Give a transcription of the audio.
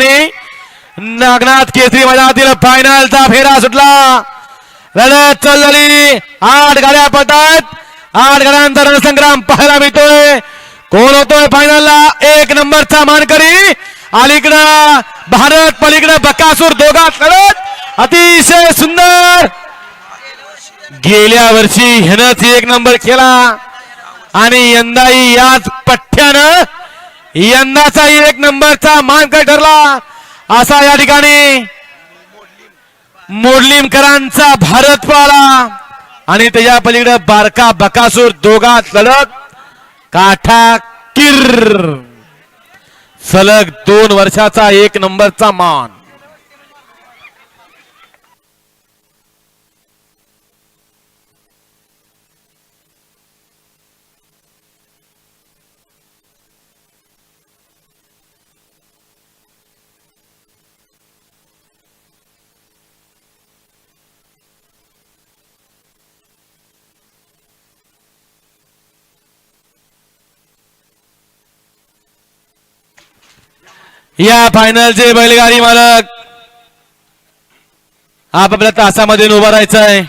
ठिकाणी नागनाथ केसरी मैदानातील फायनलचा फेरा सुटला. लढत चालली आठ गाड्या पडतात. आठ गाड्यांचा रणसंग्राम पाहायला मिळतोय. कोण होतोय फायनलला एक नंबरचा मानकरी. अलीकडं भारत पलीकडं बकासूर. दोघात लढत. अतिशय सुंदर. गेल्या वर्षी ह्यानंच एक नंबर केला. आणि यंदाही याच पठ्ठ्यानं यंदाचा एक नंबरचा मानकर ठरला. असा या ठिकाणी मोडलिमकरांचा भारत पाला आणि त्याच्या पलीकडे बारका बकासूर दोघात लढत काठा किर. सलग दोन वर्षाचा एक नंबरचा मान. या फायनलचे बैलगाडी मालक आपापल्या तासामध्ये उभा राहायचा आहे